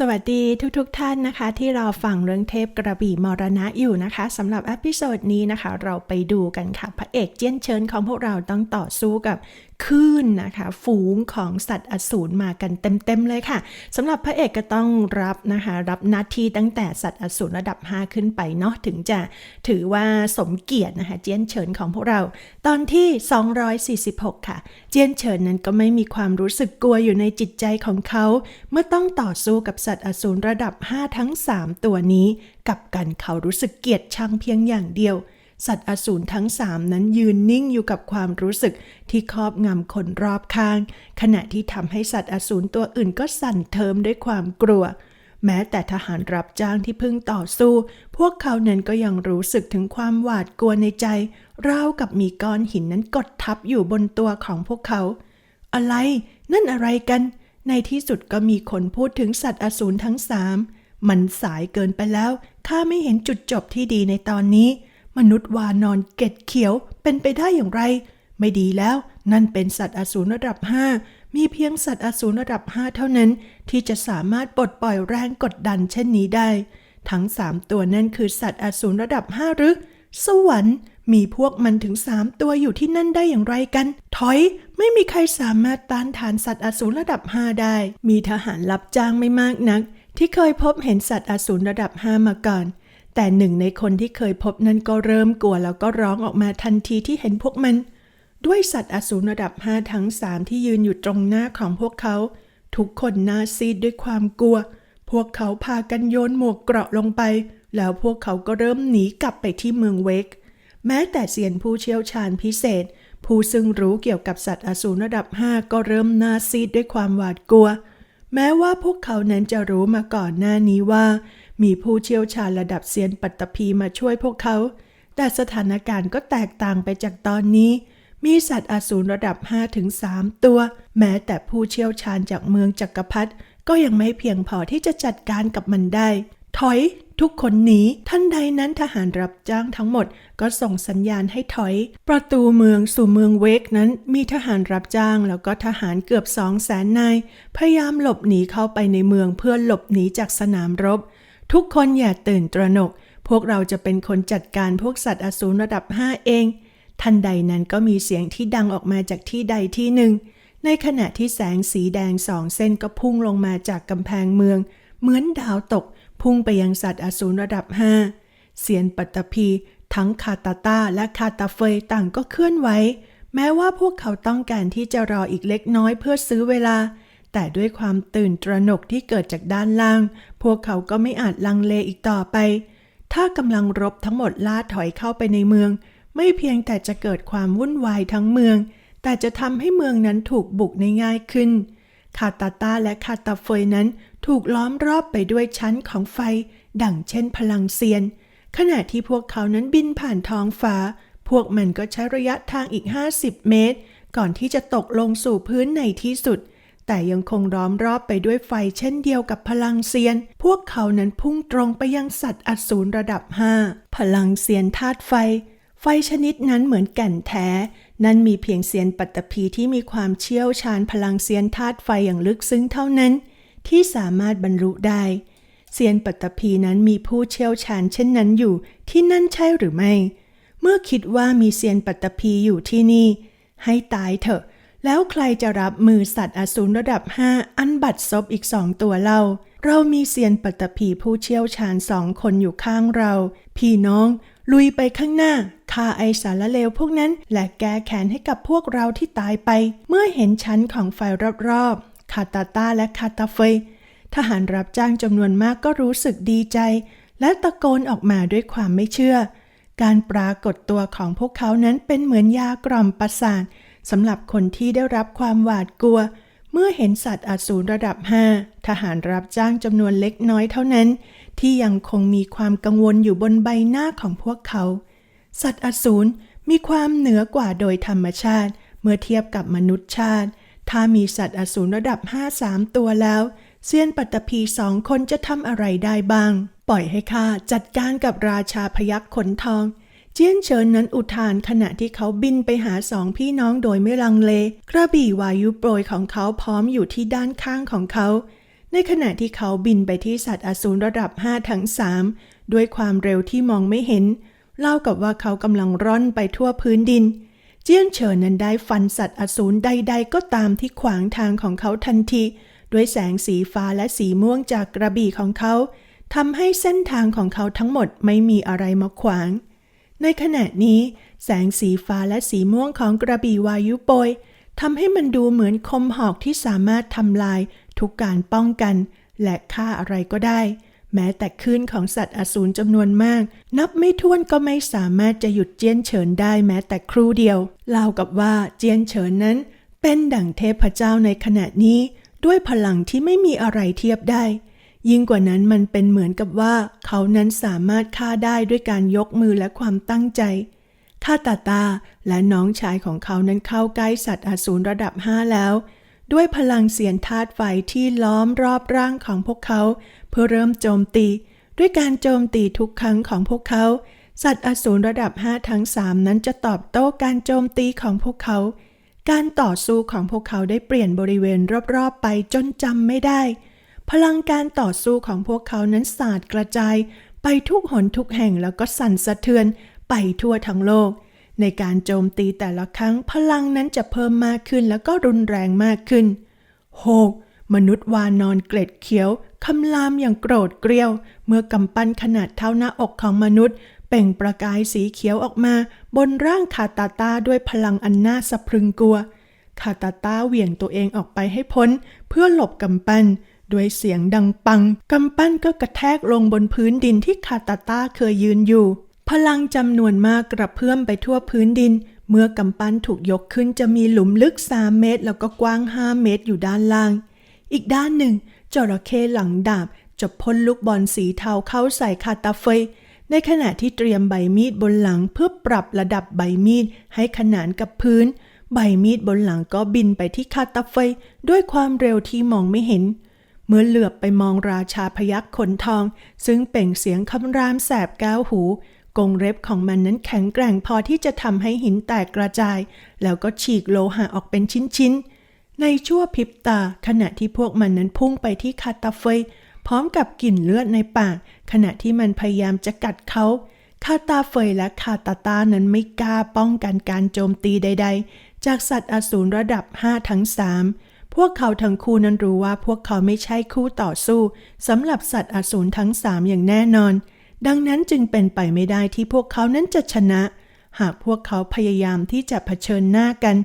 สวัสดีทุกๆทท่านนะคะ ที่เราฟังเรื่องเทพกระบี่มรณะอยู่นะคะสำหรับอพิโซดนี้นะคะ เราไปดูกันค่ะพระเอกเจี้ยนเชิญของพวกเราต้องต่อสู้กับคลื่นนะคะ ฝูงของสัตว์อสูรมากันเต็มๆเลยค่ะสำหรับพระเอกก็ต้องรับนะคะ รับหน้าที่ตั้งแต่สัตว์อสูรระดับ 5 ขึ้นไปเนาะถึงจะถือว่าสมเกียรตินะคะ เจี้ยนเฉินของพวกเรา ตอนที่ 246 ค่ะ เจี้ยนเฉินนั้นก็ไม่มีความรู้สึกกลัวอยู่ในจิตใจของเขา เมื่อต้องต่อสู้กับสัตว์อสูรระดับ 5 ทั้ง 3 ตัวนี้ กับกันเขารู้สึกเกลียดชังเพียงอย่างเดียว สัตว์อสูรทั้งสามนั้นยืนนิ่งอยู่กับความรู้สึกที่ครอบงำคนรอบข้าง ขณะที่ทำให้สัตว์อสูรตัวอื่นก็สั่นเทิมด้วยความกลัว แม้แต่ทหารรับจ้างที่เพิ่งต่อสู้ พวกเขานั้นก็ยังรู้สึกถึงความหวาดกลัวในใจราวกับมีก้อนหินนั้นกดทับอยู่บนตัวของพวกเขา อะไร นั่นอะไรกัน ในที่สุดก็มีคนพูดถึงสัตว์อสูรทั้งสามมันสายเกินไปแล้ว ข้าไม่เห็นจุดจบที่ดีในตอนนี้ มนุษย์วานอนเกตเขียวเป็นไปได้อย่างไร ไม่ดีแล้ว นั่นเป็นสัตว์อสูรระดับ5มีเพียงสัตว์อสูรระดับ5เท่านั้น ที่จะสามารถปลดปล่อยแรงกดดันเช่นนี้ได้ ทั้ง3ตัวนั่นคือสัตว์อสูรระดับ5หรือ สวรรค์ มีพวกมันถึง3ตัวอยู่ที่นั่นได้อย่างไรกัน ถอย ไม่มีใครสามารถต้านทานสัตว์อสูรระดับ5ได้ มีทหารรับจ้างไม่มากนัก ที่เคยพบเห็นสัตว์อสูรระดับ5มาก่อน แต่หนึ่งในคนที่เคยพบนั้นก็เริ่มกลัวแล้วก็ร้องออกมาทันทีที่เห็นพวกมัน ด้วยสัตว์อสูรระดับห้าทั้งสามที่ยืนอยู่ตรงหน้าของพวกเขา ทุกคนหน้าซีดด้วยความกลัว พวกเขาพากันโยนหมวกเกราะลงไป แล้วพวกเขาก็เริ่มหนีกลับไปที่เมืองเวก แม้แต่เซียนผู้เชี่ยวชาญพิเศษ ผู้ซึ่งรู้เกี่ยวกับสัตว์อสูรระดับห้าก็เริ่มหน้าซีดด้วยความหวาดกลัว แม้ว่าพวกเขานั้นจะรู้มาก่อนหน้านี้ว่า มีผู้เชี่ยวชาญระดับเซียนปัตตภีมาช่วยพวกเขา แต่สถานการณ์ก็แตกต่างไปจากตอนนี้ มีสัตว์อสูรระดับ5-3ตัว แม้แต่ผู้เชี่ยวชาญจากเมืองจักรพรรดิก็ยังไม่เพียงพอที่จะจัดการกับมันได้ ถอย ทุกคนหนีท่านใดนั้นทหารรับจ้างทั้งหมดก็ส่งสัญญาณให้ถอย ประตูเมืองสู่เมืองเวกนั้นมีทหารรับจ้างแล้วก็ทหารเกือบสองแสนนาย พยายามหลบหนีเข้าไปในเมืองเพื่อหลบหนีจากสนามรบ ทุกคนอย่าตื่นตระหนก พวกเราจะเป็นคนจัดการพวกสัตว์อสูรระดับห้าเอง ทันใดนั้นก็มีเสียงที่ดังออกมาจากที่ใดที่หนึ่ง ในขณะที่แสงสีแดงสองเส้นก็พุ่งลงมาจากกำแพงเมือง เหมือนดาวตก พุ่งไปยังสัตว์อสูรระดับห้าเสียนปัตตภีทั้งคาตาตาและคาตาเฟยต่างก็เคลื่อนไหวแม้ว่าพวกเขาต้องการที่จะรออีกเล็กน้อยเพื่อซื้อเวลา แต่ด้วยความตื่นตระหนกที่เกิดจากด้านล่าง พวกเขาก็ไม่อาจลังเลอีกต่อไป ถ้ากำลังรบทั้งหมดล่าถอยเข้าไปในเมือง ไม่เพียงแต่จะเกิดความวุ่นวายทั้งเมือง แต่จะทำให้เมืองนั้นถูกบุกในง่ายขึ้นคาตาตาและคาตาเฟยนั้น ถูกล้อมรอบไปด้วยชั้นของไฟ ดั่งเช่นพลังเซียน ขณะที่พวกเขานั้นบินผ่านท้องฟ้า พวกมันก็ใช้ระยะทางอีก 50 เมตร ก่อนที่จะตกลงสู่พื้นในที่สุด แต่ยังคงล้อมรอบไปด้วยไฟเช่นเดียวกับพลังเซียน พวกเขานั้นพุ่งตรงไปยังสัตว์อสูรระดับห้าพลังเซียนธาตุไฟ ไฟชนิดนั้นเหมือนแก่นแท้ นั้นมีเพียงเซียนปัตตภีที่มีความเชี่ยวชาญพลังเซียนธาตุไฟอย่างลึกซึ้งเท่านั้น ที่สามารถบรรลุได้เซียนปัตตภีนั้นมีผู้เชี่ยวชาญเช่นนั้นอยู่ที่นั่นใช่หรือไม่ เมื่อคิดว่ามีเซียนปัตตภีอยู่ที่นี่ ให้ตายเถอะ แล้วใครจะรับมือสัตว์อสูรระดับห้าอันบัดซบอีกสองตัวเล่าเรามีเซียนปัตตภีผู้เชี่ยวชาญสองคนอยู่ข้างเรา พี่น้อง ลุยไปข้างหน้าฆ่าไอสารเลวพวกนั้นและแก้แค้นให้กับพวกเราที่ตายไป เมื่อเห็นชั้นของไฟรอบ คาตาตาและคาตาเฟยทหารรับจ้างจำนวนมากก็รู้สึกดีใจ และตะโกนออกมาด้วยความไม่เชื่อ การปรากฏตัวของพวกเขานั้นเป็นเหมือนยากล่อมประสาทสำหรับคนที่ได้รับความหวาดกลัว เมื่อเห็นสัตว์อสูรระดับ 5 ทหารรับจ้างจำนวนเล็กน้อยเท่านั้น ที่ยังคงมีความกังวลอยู่บนใบหน้าของพวกเขา สัตว์อสูรมีความเหนือกว่าโดยธรรมชาติ เมื่อเทียบกับมนุษย์ชาติ ถ้ามีสัตว์อสูรระดับ5 3ตัวแล้วเซียนปัตตภีสองคนจะทำอะไรได้บ้าง ปล่อยให้ข้าจัดการกับราชาพยักขนทอง เจียนเฉินนั้นอุทานขณะที่เขาบินไปหาสองพี่น้องโดยไม่ลังเล กระบี่วายุโปรยของเขาพร้อมอยู่ที่ด้านข้างของเขา ในขณะที่เขาบินไปที่สัตว์อสูรระดับ5ทั้ง3ด้วยความเร็วที่มองไม่เห็น เล่ากับว่าเขากำลังร่อนไปทั่วพื้นดินเจี้ยนเฉินนั้นได้ฟันสัตว์อสูรใด ๆ ก็ตามที่ขวางทางของเขาทันที ด้วยแสงสีฟ้าและสีม่วงจากกระบี่ของเขาทำให้เส้นทางของเขาทั้งหมดไม่มีอะไรมาขวาง ในขณะนี้ แสงสีฟ้าและสีม่วงของกระบี่วายุโปยทำให้มันดูเหมือนคมหอกที่สามารถทำลายทุกการป้องกัน และฆ่าอะไรก็ได้ แม้แต่คลื่นของสัตว์อสูรจำนวนมาก นับไม่ถ้วนก็ไม่สามารถจะหยุดเจียนเฉินได้แม้แต่ครู่เดียวเล่ากับว่าเจียนเฉินนั้น เป็นดั่งเทพเจ้าในขณะนี้ ด้วยพลังที่ไม่มีอะไรเทียบได้ ยิ่งกว่านั้นมันเป็นเหมือนกับว่า เขานั้นสามารถฆ่าได้ด้วยการยกมือและความตั้งใจข้าตาตาและน้องชายของเขานั้นเข้าใกล้สัตว์อสูรระดับห้าแล้ว ด้วยพลังเสียนธาตุไฟที่ล้อมรอบร่างของพวกเขา เพื่อเริ่มโจมตี ด้วยการโจมตีทุกครั้งของพวกเขา สัตว์อสูรระดับห้าทั้งสามนั้นจะตอบโต้การโจมตีของพวกเขา การต่อสู้ของพวกเขาได้เปลี่ยนบริเวณรอบๆ ไปจนจำไม่ได้ พลังการต่อสู้ของพวกเขานั้นสาดกระจาย ไปทุกหนทุกแห่งแล้วก็สั่นสะเทือนไปทั่วทั้งโลก ในการโจมตีแต่ละครั้งพลังนั้นจะเพิ่มมากขึ้นแล้วก็รุนแรงมากขึ้นโหก มนุษย์วานอนเกล็ดเขียวคำรามอย่างโกรธเกรียว เมื่อกำปั้นขนาดเท่าหน้าอกของมนุษย์ เป่งประกายสีเขียวออกมา บนร่างคาตาตาด้วยพลังอันน่าสะพรึงกลัวคาตาตาเหวี่ยงตัวเองออกไปให้พ้น เพื่อหลบกำปั้นด้วยเสียงดังปัง กำปั้นก็กระแทกลงบนพื้นดินที่คาตาตาเคยยืนอยู่ พลังจำนวนมากกระเพื่อมไปทั่วพื้นดิน เมื่อกำปั้นถูกยกขึ้นจะมีหลุมลึก 3 เมตร แล้วก็กว้าง 5 เมตรอยู่ด้านล่าง อีกด้านหนึ่ง จระเข้หลังดาบจะพ่นลูกบอลสีเทาเข้าใส่คาตาเฟย ในขณะที่เตรียมใบมีดบนหลังเพื่อปรับระดับใบมีดให้ขนานกับพื้น ใบมีดบนหลังก็บินไปที่คาตาเฟย ด้วยความเร็วที่มองไม่เห็น เมื่อเหลือบไปมองราชาพยักขนทอง ซึ่งเป่งเสียงคำรามแสบก้าวหูกงเล็บของมันนั้นแข็งแกร่งพอที่จะทำให้หินแตกกระจาย แล้วก็ฉีกโลหะออกเป็นชิ้นๆ ในชั่วพริบตาขณะที่พวกมันนั้นพุ่งไปที่คาตาเฟยพร้อมกับกลิ่นเลือดในปาก ขณะที่มันพยายามจะกัดเขาคาตาเฟยและคาตาตานั้นไม่กล้าป้องกันการโจมตีใด ๆ จากสัตว์อสูรระดับ 5 ทั้ง 3 พวกเขาทั้งคู่นั้นรู้ว่าพวกเขาไม่ใช่คู่ต่อสู้สำหรับสัตว์อสูรทั้ง 3 อย่างแน่นอน ดังนั้นจึงเป็นไปไม่ได้ที่พวกเขานั้นจะชนะ หากพวกเขาพยายามที่จะเผชิญหน้ากัน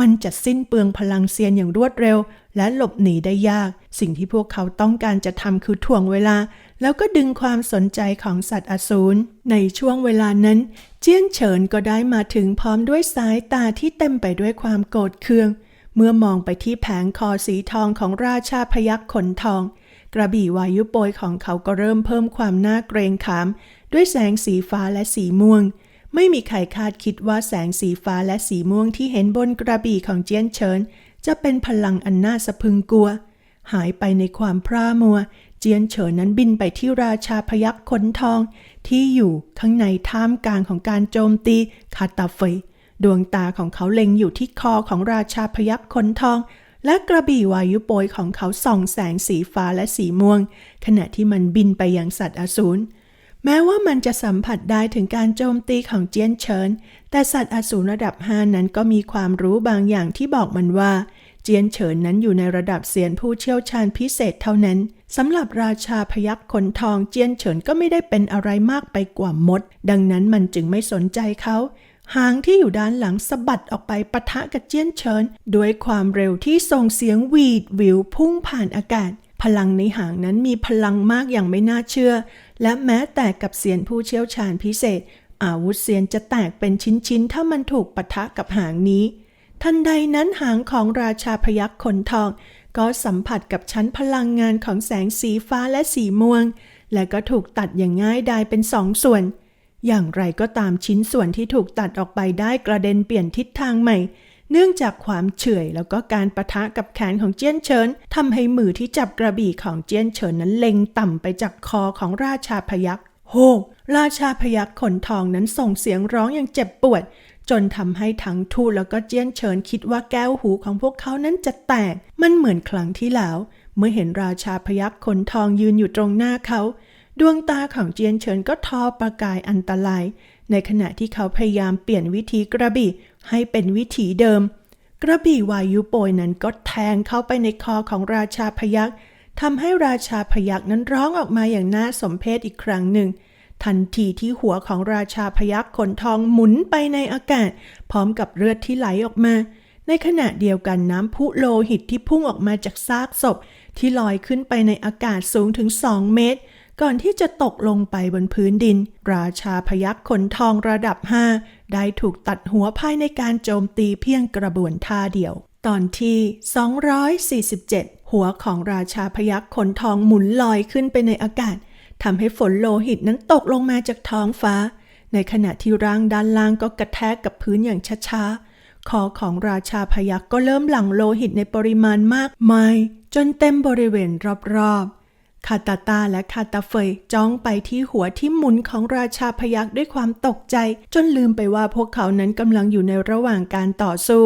มันจะสิ้นเปลืองพลังเซียนอย่างรวดเร็ว และหลบหนีได้ยาก สิ่งที่พวกเขาต้องการจะทำคือถ่วงเวลา แล้วก็ดึงความสนใจของสัตว์อสูร ในช่วงเวลานั้น เจี้ยนเฉินก็ได้มาถึงพร้อมด้วยสายตาที่เต็มไปด้วยความโกรธเคือง เมื่อมองไปที่แผงคอสีทองของราชาพยักขนทอง กระบี่วายุโปยของเขาก็เริ่มเพิ่มความน่าเกรงขาม ด้วยแสงสีฟ้าและสีม่วง ไม่มีใครคาดคิดว่าแสงสีฟ้าและสีม่วงที่เห็นบนกระบี่ของเจียนเฉิน จะเป็นพลังอันน่าสะพึงกลัว หายไปในความพร่ามัว เจียนเฉินนั้นบินไปที่ราชาพยักขนทอง ที่อยู่ข้างในท่ามกลางของการโจมตีคาตาเฟยดวงตาของเขาเล็งอยู่ที่คอของราชาพยักขนทอง และกระบี่วายุโปยของเขาส่องแสงสีฟ้าและสีม่วง ขณะที่มันบินไปยังสัตว์อสูร แม้ว่ามันจะสัมผัสได้ถึงการโจมตีของเจียนเฉิน แต่สัตว์อสูรระดับห้านั้นก็มีความรู้บางอย่างที่บอกมันว่า เจียนเฉินนั้นอยู่ในระดับเซียนผู้เชี่ยวชาญพิเศษเท่านั้นสำหรับราชาพยักขนทองเจียนเฉินก็ไม่ได้เป็นอะไรมากไปกว่ามด ดังนั้นมันจึงไม่สนใจเขาหางที่อยู่ด้านหลังสะบัดออกไปปะทะกับเจี้ยนเฉินด้วยความเร็วที่ส่งเสียงหวีดวิวพุ่งผ่านอากาศ พลังในหางนั้นมีพลังมากอย่างไม่น่าเชื่อ และแม้แต่กับเสียนผู้เชี่ยวชาญพิเศษ อาวุธเสียนจะแตกเป็นชิ้นๆ ถ้ามันถูกปะทะกับหางนี้ ทันใดนั้นหางของราชาพยักขนทอง ก็สัมผัสกับชั้นพลังงานของแสงสีฟ้าและสีม่วง และก็ถูกตัดอย่างง่ายดายเป็นสองส่วน อย่างไรก็ตามชิ้นส่วนที่ถูกตัดออกไปได้กระเด็นเปลี่ยนทิศทางใหม่ เนื่องจากความเฉื่อยแล้วก็การประทะกับแขนของเจี้ยนเฉินทำให้มือที่จับกระบี่ของเจี้ยนเฉินนั้นเล็งต่ำไปจากคอของราชาพยักโฮกราชาพยักขนทองนั้นส่งเสียงร้องอย่างเจ็บปวด จนทำให้ทั้งทูตแล้วก็เจี้ยนเฉินคิดว่าแก้วหูของพวกเขานั้นจะแตก มันเหมือนครั้งที่แล้ว เมื่อเห็นราชาพยักขนทองยืนอยู่ตรงหน้าเขา ดวงตาของเจียนเฉินก็ทอประกายอันตราย ในขณะที่เขาพยายามเปลี่ยนวิธีกระบี่ ให้เป็นวิถีเดิม กระบี่วายุโปยนั้นก็แทงเข้าไปในคอของราชาพยักทำให้ราชาพยักนั้นร้องออกมาอย่างน่าสมเพชอีกครั้งหนึ่ง ทันทีที่หัวของราชาพยักขนทองหมุนไปในอากาศ พร้อมกับเลือดที่ไหลออกมา ในขณะเดียวกันน้ำพุโลหิตที่พุ่งออกมาจากซากศพ ที่ลอยขึ้นไปในอากาศสูงถึง 2 เมตร ก่อนที่จะตกลงไปบนพื้นดิน ราชาพยักขนทองระดับ5 ได้ถูกตัดหัวภายในการโจมตีเพียงกระบวนท่าเดียว ตอนที่ 247 หัวของราชาพยักขนทองหมุนลอยขึ้นไปในอากาศทำให้ฝนโลหิตนั้นตกลงมาจากท้องฟ้า ในขณะที่ร่างด้านล่างก็กระแทกกับพื้นอย่างช้าๆ คอของราชาพยักก็เริ่มหลั่งโลหิตในปริมาณมากมาย จนเต็มบริเวณรอบๆ คาตาตาและคาตาเฟยจ้องไปที่หัวที่หมุนของราชาพยักด้วยความตกใจ จนลืมไปว่าพวกเขานั้นกำลังอยู่ในระหว่างการต่อสู้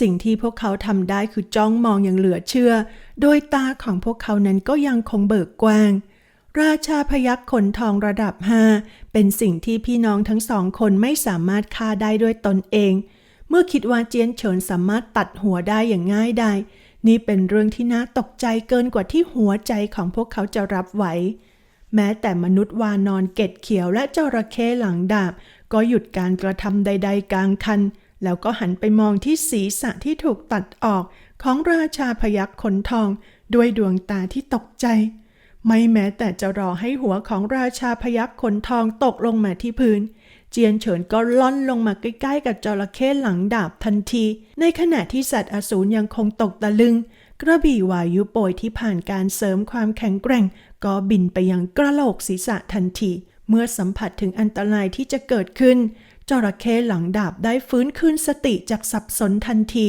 สิ่งที่พวกเขาทำได้คือจ้องมองอย่างเหลือเชื่อ โดยตาของพวกเขานั้นก็ยังคงเบิกกว้าง ราชาพยักขนทองระดับ5เป็นสิ่งที่พี่น้องทั้งสองคนไม่สามารถฆ่าได้ด้วยตนเอง เมื่อคิดว่าเจียนเฉินสามารถตัดหัวได้อย่างง่ายดาย นี่เป็นเรื่องที่น่าตกใจเกินกว่าที่หัวใจของพวกเขาจะรับไหว แม้แต่มนุษย์วานอนเกตเขียวและจระเข้หลังดาบ ก็หยุดการกระทำใด ๆ กลางคัน แล้วก็หันไปมองที่ศีรษะที่ถูกตัดออกของราชาพยักขนทอง ด้วยดวงตาที่ตกใจ ไม่แม้แต่จะรอให้หัวของราชาพยักขนทองตกลงมาที่พื้น เจียนเฉินก็ล่อนลงมาใกล้ๆกับจระเข้หลังดาบทันที ในขณะที่สัตว์อสูรยังคงตกตะลึง กระบี่วายุโปยที่ผ่านการเสริมความแข็งแกร่ง ก็บินไปยังกระโหลกศีรษะทันที เมื่อสัมผัสถึงอันตรายที่จะเกิดขึ้นจระเข้หลังดาบได้ฟื้นคืนสติจากสับสนทันที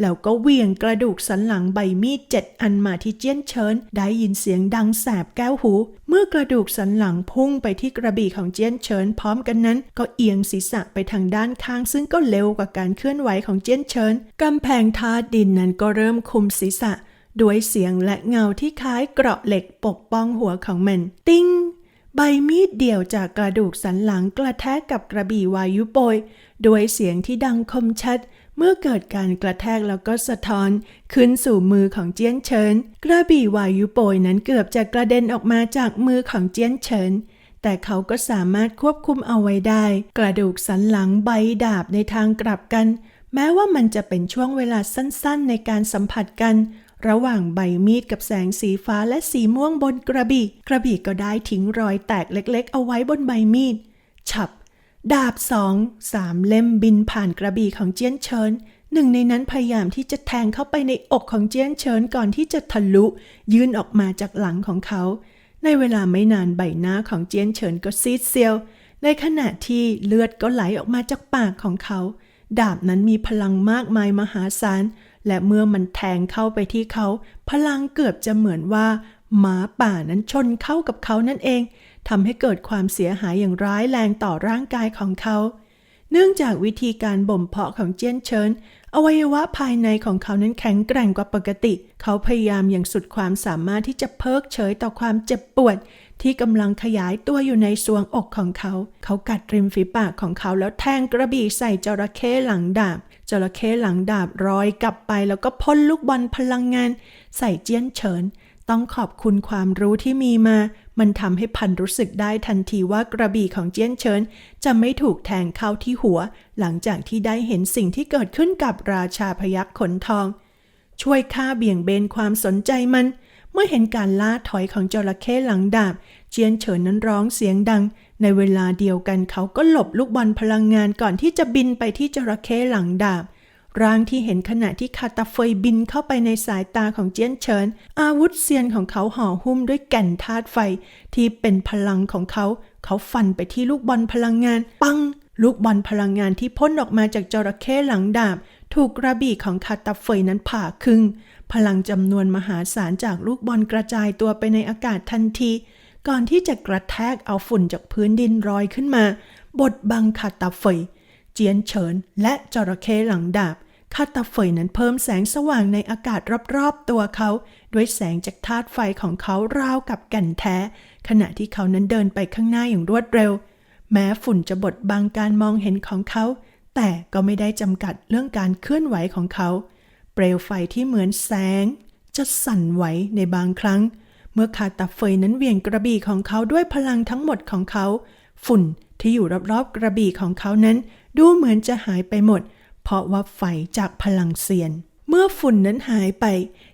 แล้วก็เวียงกระดูกสันหลังใบมีดเจ็ดอันมาที่เจี้ยนเฉิน ได้ยินเสียงดังแสบแก้วหู เมื่อกระดูกสันหลังพุ่งไปที่กระบี่ของเจี้ยนเฉินพร้อมกันนั้น ก็เอียงศีรษะไปทางด้านข้าง ซึ่งก็เร็วกว่าการเคลื่อนไหวของเจี้ยนเฉินกำแพงธาตุดินนั้นก็เริ่มคุมศีรษะ ด้วยเสียงและเงาที่คล้ายเกราะเหล็กปกป้องหัวของมัน ติ้งใบมีดเดี่ยวจากกระดูกสันหลังกระแทกกับกระบี่วายุโปย ด้วยเสียงที่ดังคมชัด เมื่อเกิดการกระแทกแล้วก็สะท้อน ขึ้นสู่มือของเจียนเฉิน กระบี่วายุโปยนั้นเกือบจะกระเด็นออกมาจากมือของเจียนเฉิน แต่เขาก็สามารถควบคุมเอาไว้ได้ กระดูกสันหลังใบดาบในทางกลับกัน แม้ว่ามันจะเป็นช่วงเวลาสั้นๆ ในการสัมผัสกัน ระหว่างใบมีดกับแสงสีฟ้าและสีม่วงบนกระบี่ กระบี่ก็ได้ทิ้งรอยแตกเล็ก ๆ เอาไว้บนใบมีด ฉับ ดาบสองสามเล่มบินผ่านกระบี่ของเจียนเฉินหนึ่งในนั้นพยายามที่จะแทงเข้าไปในอกของเจียนเฉินก่อนที่จะทะลุ ยื่นออกมาจากหลังของเขา ในเวลาไม่นานใบหน้าของเจียนเฉินก็ซีดเซียว ในขณะที่เลือดก็ไหลออกมาจากปากของเขา ดาบนั้นมีพลังมากมายมหาศาลและเมื่อมันแทงเข้าไปที่เขา พลังเกือบจะเหมือนว่าหมาป่านั้นชนเข้ากับเขานั่นเอง ทำให้เกิดความเสียหายอย่างร้ายแรงต่อร่างกายของเขา เนื่องจากวิธีการบ่มเพาะของเจียนเฉินอวัยวะภายในของเขานั้นแข็งแกร่งกว่าปกติ เขาพยายามอย่างสุดความสามารถที่จะเพิกเฉยต่อความเจ็บปวด ที่กำลังขยายตัวอยู่ในสวงอกของเขา เขากัดริมฝีปากของเขาแล้วแทงกระบี่ใส่จระเข้หลังดาบ จระเข้หลังดาบรอยกลับไป แล้วก็พ่นลูกบอลพลังงาน ใส่เจี้ยนเฉิน ต้องขอบคุณความรู้ที่มีมา มันทำให้พันรู้สึกได้ทันทีว่ากระบี่ของเจี้ยนเฉินจะไม่ถูกแทงเข้าที่หัว หลังจากที่ได้เห็นสิ่งที่เกิดขึ้นกับราชาพยักขนทอง ช่วยฆ่าเบี่ยงเบนความสนใจมัน เมื่อเห็นการล่าถอยของจระเข้หลังดาบ เจียนเฉินนั้นร้องเสียงดัง ในเวลาเดียวกันเขาก็หลบลูกบอลพลังงานก่อนที่จะบินไปที่จระเข้หลังดาบ ร่างที่เห็นขณะที่คาตาเฟยบินเข้าไปในสายตาของเจียนเฉิน อาวุธเซียนของเขาห่อหุ้มด้วยแก่นธาตุไฟที่เป็นพลังของเขา เขาฟันไปที่ลูกบอลพลังงาน ปัง ลูกบอลพลังงานที่พ่นออกมาจากจระเข้หลังดาบ ถูกกระบี่ของคาตาเฟยนั้นผ่าครึ่ง พลังจำนวนมหาศาลจากลูกบอลกระจายตัวไปในอากาศทันที ก่อนที่จะกระแทกเอาฝุ่นจากพื้นดินรอยขึ้นมา บดบังคาตาเฟย เจียนเฉินและจระเข้หลังดาบคาตาเฟยนั้นเพิ่มแสงสว่างในอากาศรอบๆตัวเขา ด้วยแสงจากธาตุไฟของเขาราวกับแก่นแท้ ขณะที่เขานั้นเดินไปข้างหน้าอย่างรวดเร็ว แม้ฝุ่นจะบดบังการมองเห็นของเขา แต่ก็ไม่ได้จำกัดเรื่องการเคลื่อนไหวของเขา เปลวไฟที่เหมือนแสง จะสั่นไหวในบางครั้ง เมื่อคาตาเฟยนั้นเหวี่ยงกระบี่ของเขาด้วยพลังทั้งหมดของเขา ฝุ่นที่อยู่รอบๆกระบี่ของเขานั้น ดูเหมือนจะหายไปหมด เพราะว่าไฟจากพลังเซียน เมื่อฝุ่นนั้นหายไป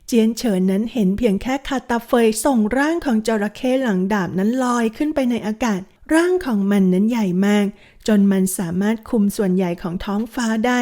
เจียนเฉินนั้นเห็นเพียงแค่คาตาเฟยส่งร่างของจระเข้หลังดาบนั้นลอยขึ้นไปในอากาศ ร่างของมันนั้นใหญ่มาก จนมันสามารถคุมส่วนใหญ่ของท้องฟ้าได้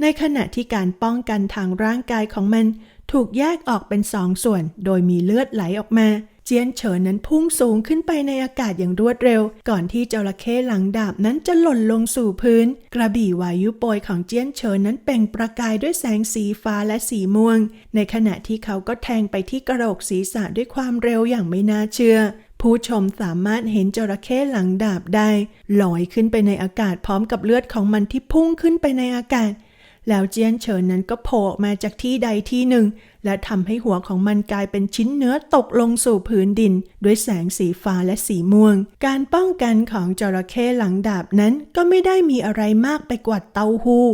ในขณะที่การป้องกันทางร่างกายของมัน ถูกแยกออกเป็นสองส่วน โดยมีเลือดไหลออกมา เจียนเฉินนั้นพุ่งสูงขึ้นไปในอากาศอย่างรวดเร็ว ก่อนที่จระเข้หลังดาบนั้นจะหล่นลงสู่พื้น กระบี่วายุโปรยของเจียนเฉินนั้นเปล่งประกายด้วยแสงสีฟ้าและสีม่วง ในขณะที่เขาก็แทงไปที่กระโหลกศีรษะด้วยความเร็วอย่างไม่น่าเชื่อผู้ชมสามารถเห็นจระเข้หลังดาบได้ลอยขึ้นไปในอากาศพร้อมกับเลือดของมันที่พุ่งขึ้นไปในอากาศ แล้วเจียนเฉินนั้นก็โผล่ออกมาจากที่ใดที่หนึ่ง และทำให้หัวของมันกลายเป็นชิ้นเนื้อตกลงสู่พื้นดิน ด้วยแสงสีฟ้าและสีม่วง การป้องกันของจระเข้หลังดาบนั้นก็ไม่ได้มีอะไรมากไปกว่าเต้าหู้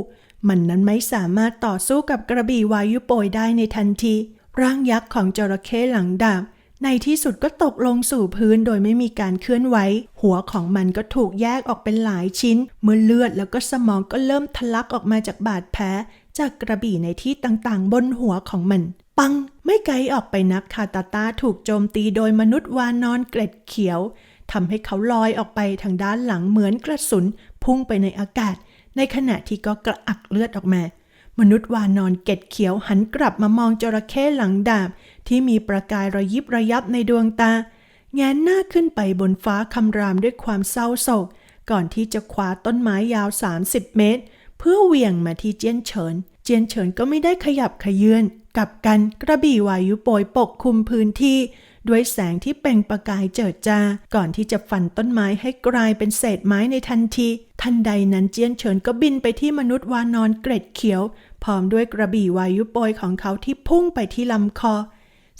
มันนั้นไม่สามารถต่อสู้กับกระบี่วายุโปยได้ในทันที ร่างยักษ์ของจระเข้หลังดาบ ในที่สุดก็ตกลงสู่พื้นโดยไม่มีการเคลื่อนไหว หัวของมันก็ถูกแยกออกเป็นหลายชิ้น เมื่อเลือดแล้วก็สมองก็เริ่มทะลักออกมาจากบาดแผลจากกระบี่ในที่ต่างๆ บนหัวของมัน ปัง ไม่ไกลออกไปนักคาตาตาถูกโจมตีโดยมนุษย์วานอนเกล็ดเขียวทำให้เขาลอยออกไปทางด้านหลังเหมือนกระสุน พุ่งไปในอากาศ ในขณะที่ก็กระอักเลือดออกมา มนุษย์วานอนเก็ดเขียวหันกลับมามองจระเข้หลังดาบ ที่มีประกายระยิบระยับในดวงตา แงนหน้าขึ้นไปบนฟ้าคำรามด้วยความเศร้าโศก ก่อนที่จะคว้าต้นไม้ยาว 30 เมตร เพื่อเหวี่ยงมาที่เจียนเฉิน เจียนเฉินก็ไม่ได้ขยับขยื่นกลับกันกระบี่วายุโปยปกคุมพื้นที่ ด้วยแสงที่เปล่งประกายเจิดจ้า ก่อนที่จะฟันต้นไม้ให้กลายเป็นเศษไม้ในทันที ทันใดนั้นเจียนเฉินก็บินไปที่มนุษย์วานอนเกร็ดเขียว พร้อมด้วยกระบี่วายุโปรยของเขาที่พุ่งไปที่ลำคอ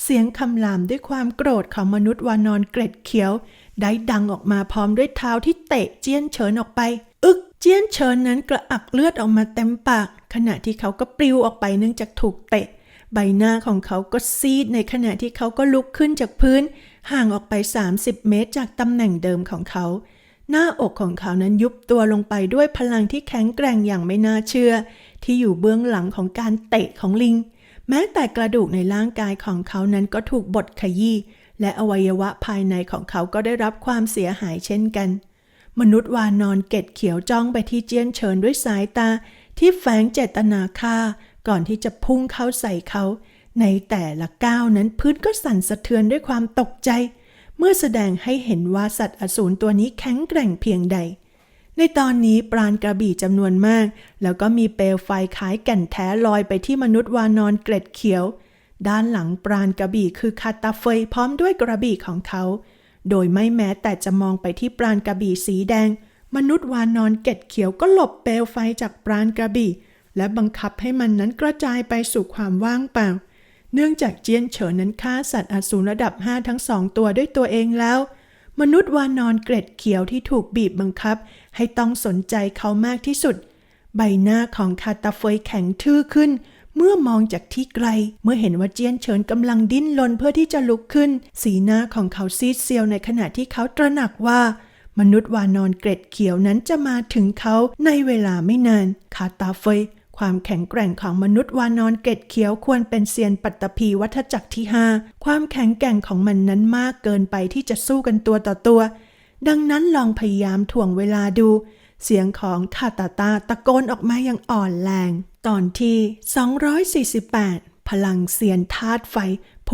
เสียงคำรามด้วยความโกรธของมนุษย์วานอนเกร็ดเขียว ได้ดังออกมาพร้อมด้วยเท้าที่เตะเจียนเฉินออกไป อึกเจียนเฉินนั้นกระอักเลือดออกมาเต็มปาก ขณะที่เขาก็ปลิวออกไปเนื่องจากถูกเตะ ใบหน้าของเขาก็ซีดในขณะที่เขาก็ลุกขึ้นจากพื้น ห่างออกไป 30 เมตรจากตำแหน่งเดิมของเขา หน้าอกของเขานั้นยุบตัวลงไปด้วยพลังที่แข็งแกร่งอย่างไม่น่าเชื่อ ที่อยู่เบื้องหลังของการเตะของลิง แม้แต่กระดูกในร่างกายของเขานั้นก็ถูกบดขยี้และอวัยวะภายในของเขาก็ได้รับความเสียหายเช่นกัน มนุษย์วานอนเกตเขียวจ้องไปที่เจียนเฉินด้วยสายตาที่แฝงเจตนาฆ่า ก่อนที่จะพุ่งเข้าใส่เขา ในแต่ละก้าวนั้นพื้นก็สั่นสะเทือนด้วยความตกใจ เมื่อแสดงให้เห็นว่าสัตว์อสูรตัวนี้แข็งแกร่งเพียงใด ในตอนนี้ปราณกระบี่จำนวนมาก แล้วก็มีเปลวไฟคล้ายแก่นแท้ลอยไปที่มนุษย์วานอนเกล็ดเขียว ด้านหลังปราณกระบี่คือคาตาเฟยพร้อมด้วยกระบี่ของเขา โดยไม่แม้แต่จะมองไปที่ปราณกระบี่สีแดง มนุษย์วานอนเกล็ดเขียวก็หลบเปลวไฟจากปราณกระบี่ และบังคับให้มันนั้นกระจายไปสู่ความว่างเปล่า เนื่องจากเจียนเฉินนั้นฆ่าสัตว์อสูรระดับ5ทั้งสองตัวด้วยตัวเองแล้ว มนุษย์วานอนเกร็ดเขียวที่ถูกบีบบังคับ ให้ต้องสนใจเขามากที่สุด ใบหน้าของคาตาเฟยแข็งทื่อขึ้น เมื่อมองจากที่ไกล เมื่อเห็นว่าเจียนเฉินกำลังดิ้นรนเพื่อที่จะลุกขึ้น สีหน้าของเขาซีดเซียวในขณะที่เขาตระหนักว่ามนุษย์วานอนเกร็ดเขียวนั้นจะมาถึงเขาในเวลาไม่นานคาตาเฟย ความแข็งแกร่งของมนุษย์วานอนเกตเขียวควรเป็นเซียนปัตตภีวัฏจักรที่ห้าความแข็งแกร่งของมันนั้นมากเกินไปที่จะสู้กันตัวต่อตัว ดังนั้นลองพยายามถ่วงเวลาดู เสียงของทาตาตาตะโกนออกมาอย่างอ่อนแรง ตอนที่ 248 พลังเซียนธาตุไฟ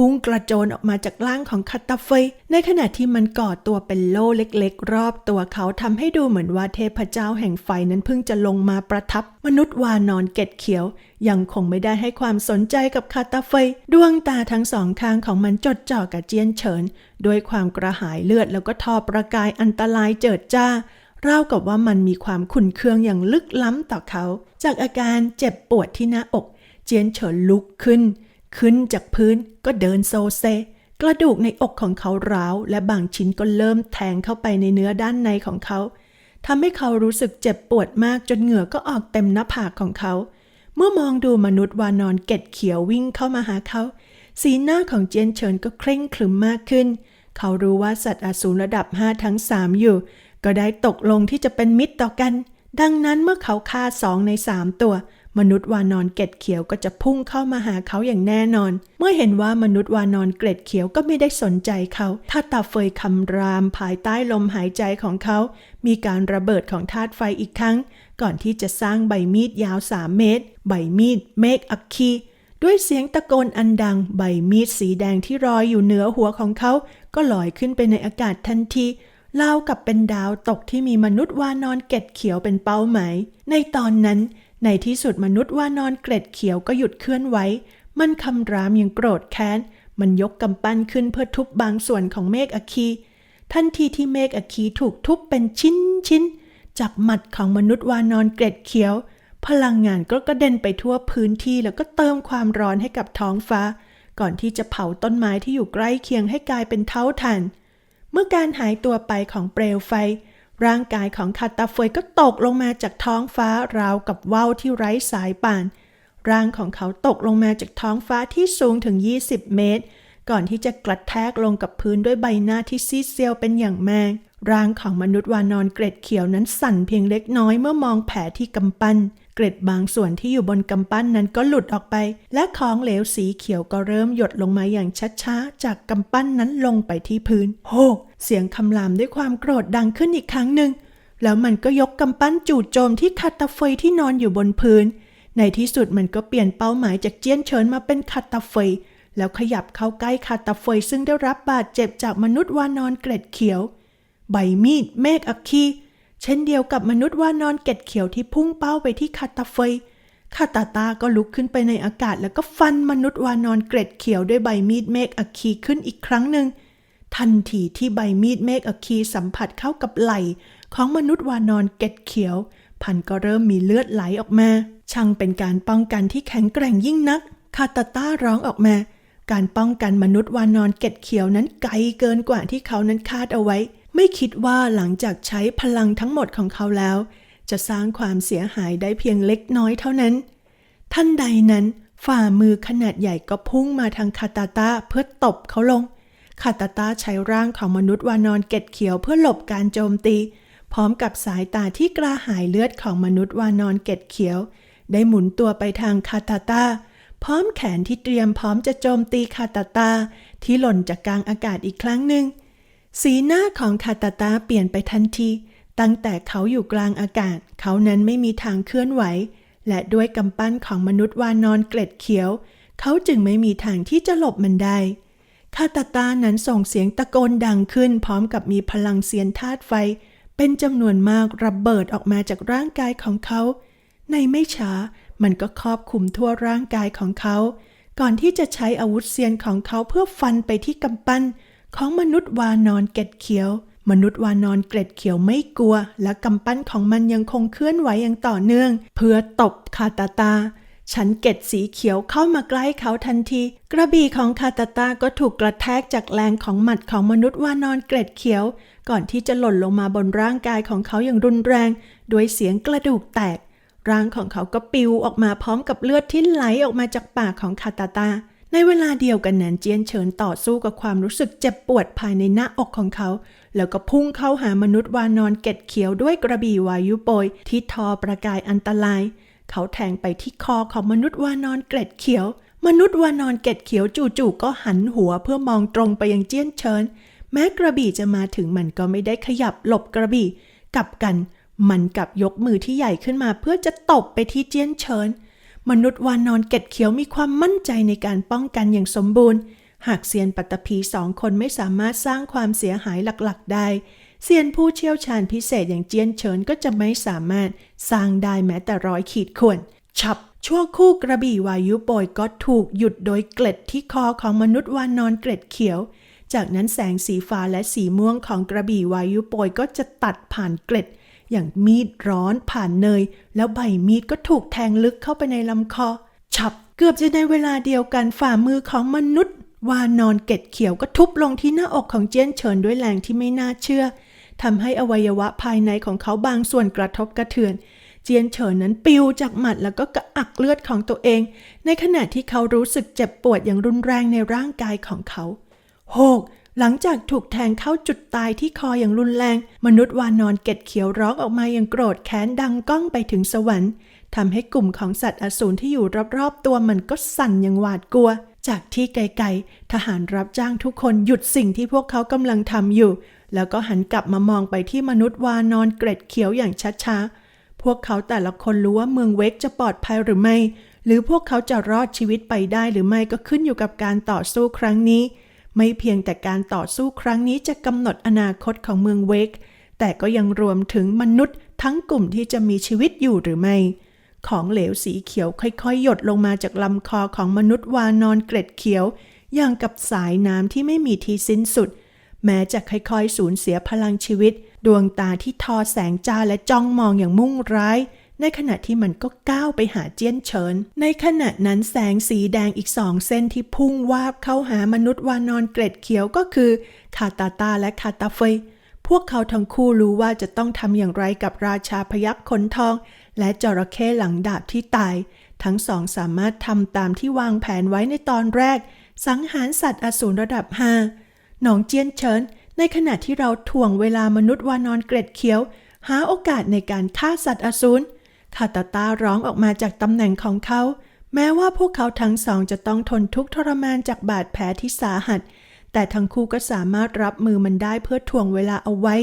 พุ่งกระโจนออกมาจากร่างของคาตาเฟยในขณะที่มันก่อตัวเป็นโล่เล็กๆ รอบตัวเขาทำให้ดูเหมือนว่าเทพเจ้าแห่งไฟนั้นเพิ่งจะลงมาประทับ มนุษย์วานอนเกตเขียว ยังคงไม่ได้ให้ความสนใจกับคาตาเฟยดวงตาทั้งสองข้างของมันจดจ่อกับเจียนเฉินด้วยความกระหายเลือดแล้วก็ทอประกายอันตรายเจิดจ้าราวกับว่ามันมีความขุ่นเคืองอย่างลึกล้ำต่อเขา จากอาการเจ็บปวดที่หน้าอก เจียนเฉินลุกขึ้น ขึ้นจากพื้นก็เดินโซเซ กระดูกในอกของเขาร้าวและบางชิ้นก็เริ่มแทงเข้าไปในเนื้อด้านในของเขาทำให้เขารู้สึกเจ็บปวดมากจนเหงื่อก็ออกเต็มหน้าผากของเขา เมื่อมองดูมนุษย์วานอนเก็ดเขียววิ่งเข้ามาหาเขา สีหน้าของเจียนเฉินก็เคร่งขรึมมากขึ้น เขารู้ว่าสัตว์อสูรระดับ5ทั้ง3อยู่ ก็ได้ตกลงที่จะเป็นมิตรต่อกัน ดังนั้นเมื่อเขาฆ่าสองใน3ตัว มนุษย์วานอนเกล็ดเขียวก็จะพุ่งเข้ามาหาเขาอย่างแน่นอน เมื่อเห็นว่ามนุษย์วานอนเกล็ดเขียวก็ไม่ได้สนใจเขา ถ้าตาเฟยคำรามภายใต้ลมหายใจของเขา มีการระเบิดของธาตุไฟอีกครั้ง ก่อนที่จะสร้างใบมีดยาว3เมตร ใบมีดเมฆอัคคีด้วยเสียงตะโกนอันดังใบมีดสีแดงที่รอยอยู่เหนือหัวของเขา ก็ลอยขึ้นไปในอากาศทันทีราวกับเป็นดาวตกที่มีมนุษย์วานอนเก็ดเขียวเป็นเป้าหมาย ในตอนนั้น ในที่สุดมนุษย์ว่านอนเกล็ดเขียวก็หยุดเคลื่อนไหว มันคำรามย่างโกรธแค้น มันยกกำปั้นขึ้นเพื่อทุบบางส่วนของเมฆอคีทันทีที่เมฆอคีถูกทุบเป็นชิ้นชิ้นๆจากหมัดของมนุษย์วานอนเกล็ดเขียว พลังงานก็กระเด็นไปทั่วพื้นที่แล้วก็เติมความร้อนให้กับท้องฟ้า ก่อนที่จะเผาต้นไม้ที่อยู่ใกล้เคียงให้กลายเป็นเท้าถ่านเมื่อการหายตัวไปของเปลวไฟ ร่างกายของคาตาเฟยก็ตกลงมาจากท้องฟ้าราวกับว่าวที่ไร้สายป่าน ร่างของเขาตกลงมาจากท้องฟ้าที่สูงถึง 20 เมตร ก่อนที่จะกระแทกลงกับพื้นด้วยใบหน้าที่ซีดเซียวเป็นอย่างมาก ร่างของมนุษย์วานอนเกร็ดเขียวนั้นสั่นเพียงเล็กน้อยเมื่อมองแผลที่กำปั้น เกร็ดบางส่วนที่อยู่บนกำปั้นนั้นก็หลุดออกไป และของเหลวสีเขียวก็เริ่มหยดลงมาอย่างช้าๆ จากกำปั้นนั้นลงไปที่พื้น โฮเสียงคำรามด้วยความโกรธดังขึ้นอีกครั้งหนึ่ง แล้วมันก็ยกกำปั้นจู่โจมที่คาตาเฟยที่นอนอยู่บนพื้น ในที่สุดมันก็เปลี่ยนเป้าหมายจากเจี้ยนเฉินมาเป็นคาตาเฟยแล้วขยับเข้าใกล้คาตาเฟยซึ่งได้รับบาดเจ็บจากมนุษย์วานอนเกล็ดเขียว ใบมีดเมฆอัคคี ช่นเดียวกับมนุษย์วานอนเก็ดเขียวที่พุ่งเป้าไปที่คาตาเฟยคาตาตาก็ลุกขึ้นไปในอากาศแล้วก็ฟันมนุษย์วานอนเกล็ดเขียวด้วยใบมีดเมฆอัคคีขึ้นอีกครั้งหนึ่ง ทันทีที่ใบมีดเมฆอัคคีสัมผัสเข้ากับไหล่ของมนุษย์วานอนเกล็ดเขียว พันก็เริ่มมีเลือดไหลออกมา ช่างเป็นการป้องกันที่แข็งแกร่งยิ่งนักคาตาต้าร้องออกมา การป้องกันมนุษย์วานอนเกล็ดเขียวนั้นไกลเกินกว่าที่เขานั้นคาดเอาไว้ ไม่คิดว่าหลังจากใช้พลังทั้งหมดของเขาแล้ว จะสร้างความเสียหายได้เพียงเล็กน้อยเท่านั้น ท่านใดนั้นฝ่ามือขนาดใหญ่ก็พุ่งมาทางคาตาตาเพื่อตบเขาลง คาตาตาใช้ร่างของมนุษย์วานอนเก็ดเขียวเพื่อหลบการโจมตี พร้อมกับสายตาที่กระหายเลือดของมนุษย์วานอนเก็ดเขียว ได้หมุนตัวไปทางคาตาตาพร้อมแขนที่เตรียมพร้อมจะโจมตีคาตาตาที่หล่นจากกลางอากาศอีกครั้งหนึ่ง สีหน้าของคาตาตาเปลี่ยนไปทันที ตั้งแต่เขาอยู่กลางอากาศ เขานั้นไม่มีทางเคลื่อนไหว และด้วยกำปั้นของมนุษย์วานอนเกล็ดเขียว เขาจึงไม่มีทางที่จะหลบมันได้คาตาตานั้นส่งเสียงตะโกนดังขึ้น พร้อมกับมีพลังเสียนธาตุไฟ เป็นจำนวนมากระเบิดออกมาจากร่างกายของเขา ในไม่ช้ามันก็ครอบคลุมทั่วร่างกายของเขา ก่อนที่จะใช้อาวุธเสียนของเขาเพื่อฟันไปที่กำปั้น ของมนุษย์วานอนเกล็ดเขียว มนุษย์วานอนเกล็ดเขียวไม่กลัว และกำปั้นของมันยังคงเคลื่อนไหวอย่างต่อเนื่อง เพื่อตบคาตาตาฉันเกตสีเขียวเข้ามาใกล้เขาทันที กระบี่ของคาตาตาก็ถูกกระแทกจากแรงของหมัดของมนุษย์วานอนเกล็ดเขียว ก่อนที่จะหล่นลงมาบนร่างกายของเขาอย่างรุนแรงด้วยเสียงกระดูกแตก ร่างของเขาก็ปิวออกมาพร้อมกับเลือดที่ไหลออกมาจากปากของคาตาตา ในเวลาเดียวกันนั้นเจียนเฉินต่อสู้กับความรู้สึกเจ็บปวดภายในหน้าอกของเขา แล้วก็พุ่งเข้าหามนุษย์วานอนเก็ดเขียวด้วยกระบี่วายุโปยที่ทอประกายอันตราย เขาแทงไปที่คอของมนุษย์วานอนเกล็ดเขียว มนุษย์วานอนเกล็ดเขียวจู่ๆก็หันหัวเพื่อมองตรงไปยังเจียนเฉิน แม้กระบี่จะมาถึงมันก็ไม่ได้ขยับหลบกระบี่กลับกัน มันกลับยกมือที่ใหญ่ขึ้นมาเพื่อจะตบไปที่เจียนเฉิน มนุษย์วานอนเก็ดเขียวมีความมั่นใจในการป้องกันอย่างสมบูรณ์ หากเซียนปัตตภีสองคนไม่สามารถสร้างความเสียหายหลักๆ ได้ เซียนผู้เชี่ยวชาญพิเศษอย่างเจียนเฉินก็จะไม่สามารถสร้างได้แม้แต่ร้อยขีดข่วนฉับชั่วคู่กระบี่วายุโปยก็ถูกหยุดโดยเกล็ดที่คอของมนุษย์วานอนเกล็ดเขียว จากนั้นแสงสีฟ้าและสีม่วงของกระบี่วายุโปยก็จะตัดผ่านเกล็ด อย่างมีดร้อนผ่านเนย แล้วใบมีดก็ถูกแทงลึกเข้าไปในลำคอ ฉับเกือบจะในเวลาเดียวกันฝ่ามือของมนุษย์ วานอนเกล็ดเขียวก็ทุบลงที่หน้าอกของเจี้ยนเฉินด้วยแรงที่ไม่น่าเชื่อทำให้อวัยวะภายในของเขาบางส่วนกระทบกระเทือน เจียนเฉินนั้นปิวจากหมัดแล้วก็กระอักเลือดของตัวเอง ในขณะที่เขารู้สึกเจ็บปวดอย่างรุนแรงในร่างกายของเขาโหก หลังจากถูกแทงเข้าจุดตายที่คออย่างรุนแรง มนุษย์วานอนเก็ดเขียวร้องออกมาอย่างโกรธแค้นดังก้องไปถึงสวรรค์ทำให้กลุ่มของสัตว์อสูรที่อยู่รอบๆ ตัวมันก็สั่นอย่างหวาดกลัว จากที่ไกลๆ ทหารรับจ้างทุกคนหยุดสิ่งที่พวกเขากำลังทำอยู่ แล้วก็หันกลับมามองไปที่มนุษย์วานอนเกร็ดเขียวอย่างช้าๆ พวกเขาแต่ละคนรู้ว่าเมืองเวกจะปลอดภัยหรือไม่ หรือพวกเขาจะรอดชีวิตไปได้หรือไม่ก็ขึ้นอยู่กับการต่อสู้ครั้งนี้ ไม่เพียงแต่การต่อสู้ครั้งนี้จะกำหนดอนาคตของเมืองเวก แต่ก็ยังรวมถึงมนุษย์ทั้งกลุ่มที่จะมีชีวิตอยู่หรือไม่ ของเหลวสีเขียวค่อยๆ หยดลงมาจากลำคอของมนุษย์วานอนเกร็ดเขียว อย่างกับสายน้ำที่ไม่มีที่สิ้นสุด แม้จะค่อยๆ สูญเสียพลังชีวิต ดวงตาที่ทอแสงจ้าและจ้องมองอย่างมุ่งร้าย ในขณะที่มันก็ก้าวไปหาเจี้ยนเฉิน ในขณะนั้นแสงสีแดงอีกสองเส้นที่พุ่งวาบเข้าหามนุษย์วานอนเกร็ดเขียวก็คือคาตาตาและคาตาเฟยพวกเขาทั้งคู่รู้ว่าจะต้องทำอย่างไรกับราชาพยัคฆ์ขนทอง และจระเข้หลังดาบที่ตาย ทั้งสองสามารถทำตามที่วางแผนไว้ในตอนแรก สังหารสัตว์อสูรระดับห้าหนองเจียนเฉิน ในขณะที่เราถ่วงเวลามนุษย์วานอนเกร็ดเขียว หาโอกาสในการฆ่าสัตว์อสูร คาตาตาร้องออกมาจากตำแหน่งของเขา แม้ว่าพวกเขาทั้งสองจะต้องทนทุกข์ทรมานจากบาดแผลที่สาหัส แต่ทั้งคู่ก็สามารถรับมือมันได้เพื่อถ่วงเวลาเอาไว้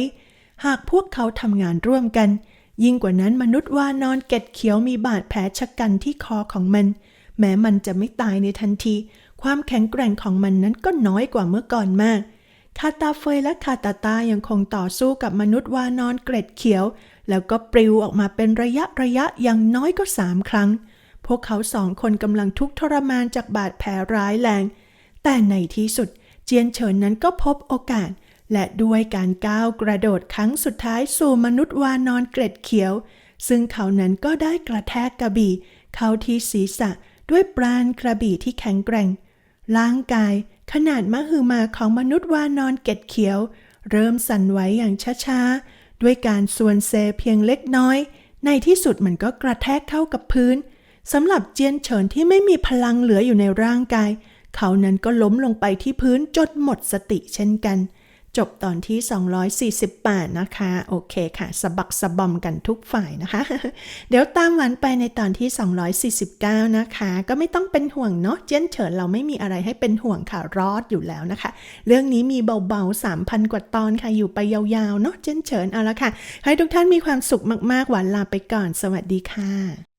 หากพวกเขาทำงานร่วมกัน ยิ่งกว่านั้นมนุษย์วานอนเก็ดเขียวมีบาดแผลชะกันที่คอของมัน แม้มันจะไม่ตายในทันที ความแข็งแกร่งของมันนั้นก็น้อยกว่าเมื่อก่อนมากคาตาเฟยและคาตาตายังคงต่อสู้กับมนุษย์วานอนเกร็ดเขียว แล้วก็ปลิวออกมาเป็นระยะระยะอย่างน้อยก็สามครั้ง พวกเขาสองคนกำลังทุกทรมานจากบาดแผลร้ายแรง แต่ในที่สุดเจียนเฉินนั้นก็พบโอกาส และด้วยการก้าวกระโดดครั้งสุดท้ายสู่มนุษย์วานอนเกร็ดเขียว ซึ่งเขานั้นก็ได้กระแทกกระบี่ เข้าที่ศีรษะด้วยปราณกระบี่ที่แข็งแกร่ง ร่างกาย ขนาดมหึมาของมนุษย์วานอนเกล็ดเขียว เริ่มสั่นไหวอย่างช้าๆ ด้วยการส่วนเซเพียงเล็กน้อย ในที่สุดมันก็กระแทกเข้ากับพื้นสำหรับเจียนเฉินที่ไม่มีพลังเหลืออยู่ในร่างกาย เขานั้นก็ล้มลงไปที่พื้นจนหมดสติเช่นกัน จบตอนที่ 248 นะคะ โอเคค่ะ สะบักสะบอมกันทุกฝ่ายนะคะ เดี๋ยวตามหวันไปในตอนที่ 249 นะคะ ก็ไม่ต้องเป็นห่วงเนาะเจนเฉินเราไม่มีอะไรให้เป็นห่วงค่ะ รอดอยู่แล้วนะคะ เรื่องนี้มีเบาๆ 3,000 กว่าตอนค่ะ อยู่ไปยาวๆ เนาะเจนเฉินเอาละค่ะ ให้ทุกท่านมีความสุขมากๆ หวานลาไปก่อน สวัสดีค่ะ